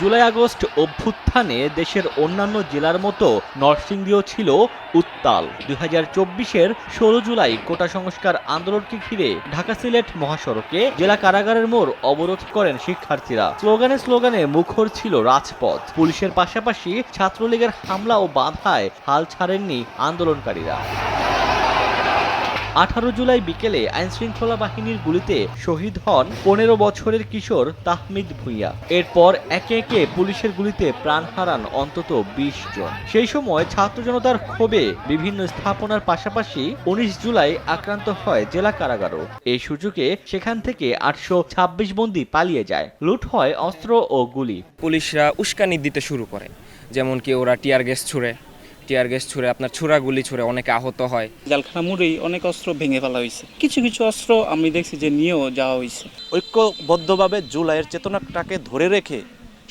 July August অভ্যুত্থানে দেশের অন্যান্য জেলার মতো নরসিংদীও ছিল উত্তাল। দুই হাজার চব্বিশের ষোলো জুলাই কোটা সংস্কার আন্দোলনকে ঘিরে ঢাকা সিলেট মহাসড়কে জেলা কারাগারের মোড় অবরোধ করেন শিক্ষার্থীরা। স্লোগানে স্লোগানে মুখর ছিল রাজপথ। পুলিশের পাশাপাশি ছাত্রলীগের হামলা ও বাধায় হাল ছাড়েননি আন্দোলনকারীরা। আঠারো জুলাই বিকেলে আইনশৃঙ্খলা বাহিনীর গুলিতে শহীদ হন পনেরো বছরের কিশোর তাহমিদ ভুঁইয়া। এরপর একে একে পুলিশের গুলিতে প্রাণ হারান অন্তত বিশ জন। সেই সময় ছাত্র জনতার ক্ষোভে বিভিন্ন স্থাপনার পাশাপাশি উনিশ জুলাই আক্রান্ত হয় জেলা কারাগারও। এই সুযোগে সেখান থেকে আটশো ছাব্বিশ বন্দী পালিয়ে যায়। লুট হয় অস্ত্র ও গুলি। পুলিশরা উস্কানি দিতে শুরু করে যেমন কি ওরা টিয়ার গ্যাস ছুড়ে। টিয়ার গ্যাস ছুড়ে আপনার ছুরা গুলি ছুড়ে অনেকে আহত হয়। জালখানা মুড়েই অনেক অস্ত্র ভেঙে ফেলা হয়েছে। কিছু কিছু অস্ত্র আমি দেখছি যে নিয়েও যাওয়া হয়েছে। ঐক্যবদ্ধভাবে জুলাইয়ের চেতনাটাকে ধরে রেখে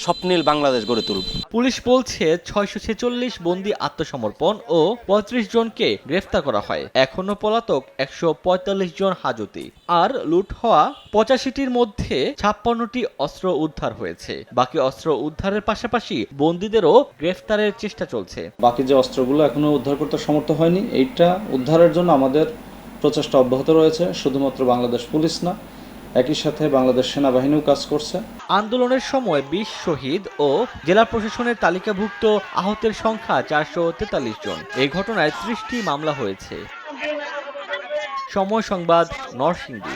স্বপ্নীল বাংলাদেশ গড়ে তুলব। পুলিশ বলছে ছয়শো ছেচল্লিশ বন্দি আত্মসমর্পণ ও পঁয়ত্রিশ জনকে গ্রেফতার করা হয়। এখনও পলাতক একশো পঁয়তাল্লিশ জন হাজতি। আর লুট হওয়া পঁচাশিটির মধ্যে ছাপ্পান্নটি অস্ত্র উদ্ধার হয়েছে। বাকি অস্ত্র উদ্ধারের পাশাপাশি বন্দীদেরও গ্রেফতারের চেষ্টা চলছে। বাকি যে অস্ত্রগুলো এখনও উদ্ধার করতে সমর্থ হয়নি এইটা উদ্ধারের জন্য আমাদের প্রচেষ্টা অব্যাহত রয়েছে। শুধুমাত্র বাংলাদেশ পুলিশ না একই সাথে বাংলাদেশ সেনাবাহিনীও কাজ করছে। আন্দোলনের সময় বিশ শহীদ ও জেলা প্রশাসনের তালিকাভুক্ত আহতের সংখ্যা চারশো তেতাল্লিশ জন। এই ঘটনায় ত্রিশটি মামলা হয়েছে। সময় সংবাদ নরসিংদী।